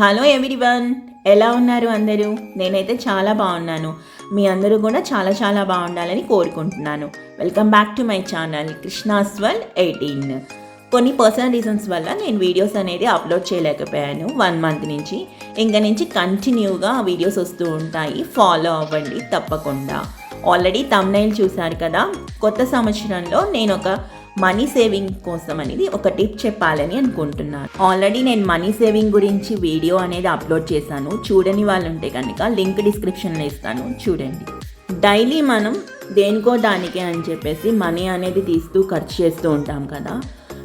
Hello everyone ఎలా ఉన్నారు అందరూ? నేనైతే చాలా బాగున్నాను. మీ అందరూ కూడా చాలా చాలా బాగుండాలని కోరుకుంటున్నాను. Welcome back to my channel కృష్ణాస్వల్ eighteen కొన్ని పర్సనల్ రీజన్స్ వల్ల నేను వీడియోస్ అనేది అప్లోడ్ చేయలేకపోయాను వన్ మంత్ నుంచి. ఇంకా నుంచి కంటిన్యూగా వీడియోస్ వస్తూ ఉంటాయి. ఫాలో అవ్వండి తప్పకుండా. ఆల్రెడీ తమ్నైల్ చూశారు కదా? కొత్త సంవత్సరంలో నేను ఒక మనీ సేవింగ్ కోసం అనేది ఒక టిప్ చెప్పాలని అనుకుంటున్నాను. ఆల్రెడీ నేను మనీ సేవింగ్ గురించి వీడియో అనేది అప్లోడ్ చేశాను. చూడని వాళ్ళు ఉంటే కనుక లింక్ డిస్క్రిప్షన్లో ఇస్తాను. చూడండి. డైలీ మనం దేనికో దానికే అని చెప్పేసి మనీ అనేది తీస్తూ ఖర్చు చేస్తూ ఉంటాం కదా.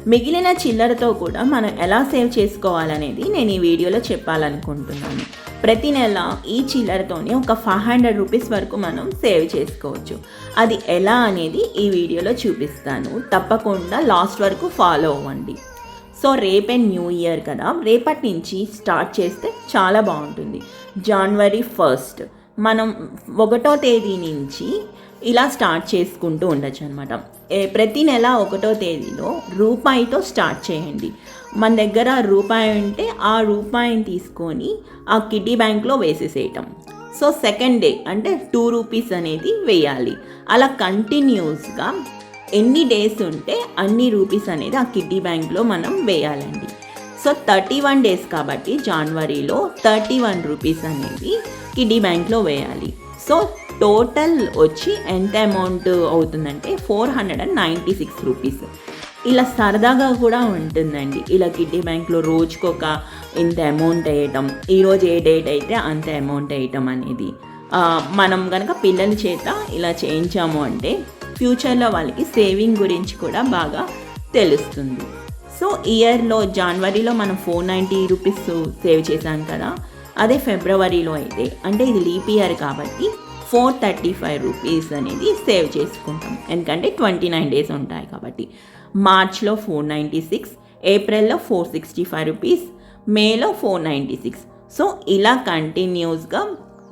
మిగిలిన చిల్లరతో కూడా మనం ఎలా సేవ్ చేసుకోవాలనేది నేను ఈ వీడియోలో చెప్పాలనుకుంటున్నాను. ప్రతి నెల ఈ చిల్లరతోనే ఒక ఫైవ్ హండ్రెడ్ రూపీస్ వరకు మనం సేవ్ చేసుకోవచ్చు. అది ఎలా అనేది ఈ వీడియోలో చూపిస్తాను. తప్పకుండా లాస్ట్ వరకు ఫాలో అవ్వండి. సో రేపే న్యూ ఇయర్ కదా. రేపటి నుంచి స్టార్ట్ చేస్తే చాలా బాగుంటుంది. జనవరి ఫస్ట్. మనం ఒకటో తేదీ నుంచి ఇలా స్టార్ట్ చేసుకుంటూ ఉండొచ్చు అనమాట ప్రతి నెల ఒకటో తేదీలో రూపాయితో స్టార్ట్ చేయండి. మన దగ్గర రూపాయి ఉంటే ఆ రూపాయిని తీసుకొని ఆ కిడ్డీ బ్యాంక్లో వేసేసేయటం. సో సెకండ్ డే అంటే టూ రూపీస్ అనేది వేయాలి. అలా కంటిన్యూస్గా ఎన్ని డేస్ ఉంటే అన్ని రూపీస్ అనేది ఆ కిడ్డీ బ్యాంక్లో మనం వేయాలండి. సో థర్టీ వన్ డేస్ కాబట్టి జనవరిలో థర్టీ వన్ రూపీస్ అనేది కిడ్డీ బ్యాంక్లో వేయాలి. సో టోటల్ వచ్చి ఎంత అమౌంట్ అవుతుందంటే four hundred and ninety six rupees. ఇలా సరదాగా కూడా ఉంటుందండి. ఇలా కిడ్డీ బ్యాంక్లో రోజుకొక ఇంత అమౌంట్ వేయటం ఈరోజు ఏ డేట్ అయితే అంత అమౌంట్ వేయటం అనేది. మనం కనుక పిల్లల చేత ఇలా చేయించాము అంటే ఫ్యూచర్లో వాళ్ళకి సేవింగ్ గురించి కూడా బాగా తెలుస్తుంది. సో ఇయర్లో జనవరిలో మనం ఫోర్ నైంటీ రూపీస్ సేవ్ చేశాం కదా అదే ఫిబ్రవరిలో అయితే. అంటే ఇది లీప్ ఇయర్ కాబట్టి ఫోర్ థర్టీ ఫైవ్ రూపీస్ అనేది సేవ్ చేసుకుంటాం. ఎందుకంటే ట్వంటీ నైన్ డేస్ ఉంటాయి కాబట్టి. మార్చ్లో ఫోర్ నైంటీ సిక్స్ ఏప్రిల్లో ఫోర్ సిక్స్టీ ఫైవ్ రూపీస్ మేలో ఫోర్ నైంటీ సిక్స్. సో ఇలా కంటిన్యూస్గా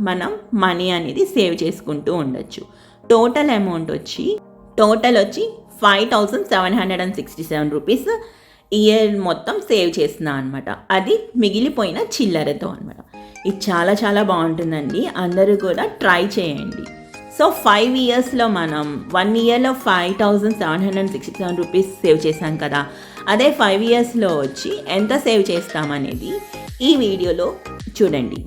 మనం మనీ అనేది సేవ్ చేసుకుంటూ ఉండొచ్చు. టోటల్ అమౌంట్ వచ్చి టోటల్ వచ్చి five thousand seven hundred and sixty seven rupees year మొత్తం సేవ్ చేస్తున్నా అనమాట అది మిగిలిపోయిన చిల్లరతో అనమాట ఇది చాలా చాలా బాగుంటుందండి. అందరూ కూడా ట్రై చేయండి. సో ఫైవ్ ఇయర్స్లో మనం వన్ ఇయర్లో five thousand seven hundred sixty seven rupees save చేశాం కదా. అదే ఫైవ్ ఇయర్స్లో వచ్చి ఎంత సేవ్ చేస్తామనేది ఈ వీడియోలో చూడండి.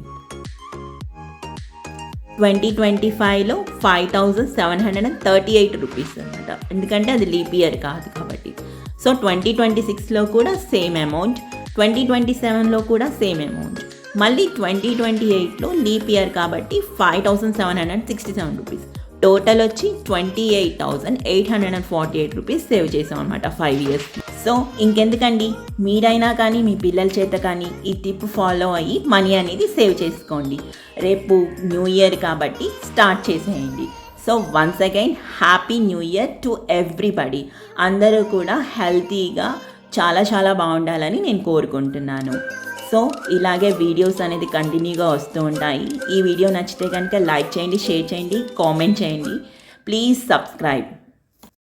ట్వంటీ ట్వంటీ ఫైవ్లో five thousand seven hundred and thirty eight rupees అనమాట ఎందుకంటే అది లీప్ ఇయర్ కాదు కాబట్టి. సో ట్వంటీ ట్వంటీ సిక్స్లో కూడా సేమ్ అమౌంట్ ట్వంటీ ట్వంటీ సెవెన్లో కూడా సేమ్ అమౌంట్ మళ్ళీ ట్వంటీ ట్వంటీ ఎయిట్లో లీప్ ఇయర్ కాబట్టి five thousand seven hundred sixty seven rupees. Total వచ్చి twenty eight thousand eight hundred and forty eight rupees save చేసాం అనమాట ఫైవ్ ఇయర్స్. సో ఇంకెందుకండి? మీరైనా కానీ మీ పిల్లల చేత కానీ ఈ టిప్ ఫాలో అయ్యి మనీ అనేది సేవ్ చేసుకోండి. రేపు న్యూ ఇయర్ కాబట్టి స్టార్ట్ చేసేయండి. So once again happy new year to everybody. అందరూ కూడా హెల్తీగా చాలా చాలా బాగుండాలని నేను కోరుకుంటున్నాను. సో ఇలాగే వీడియోస్ అనేది కంటిన్యూగా వస్తూ ఉంటాయి. ఈ వీడియో నచ్చితే కనుక లైక్ చేయండి షేర్ చేయండి కామెంట్ చేయండి. Please subscribe.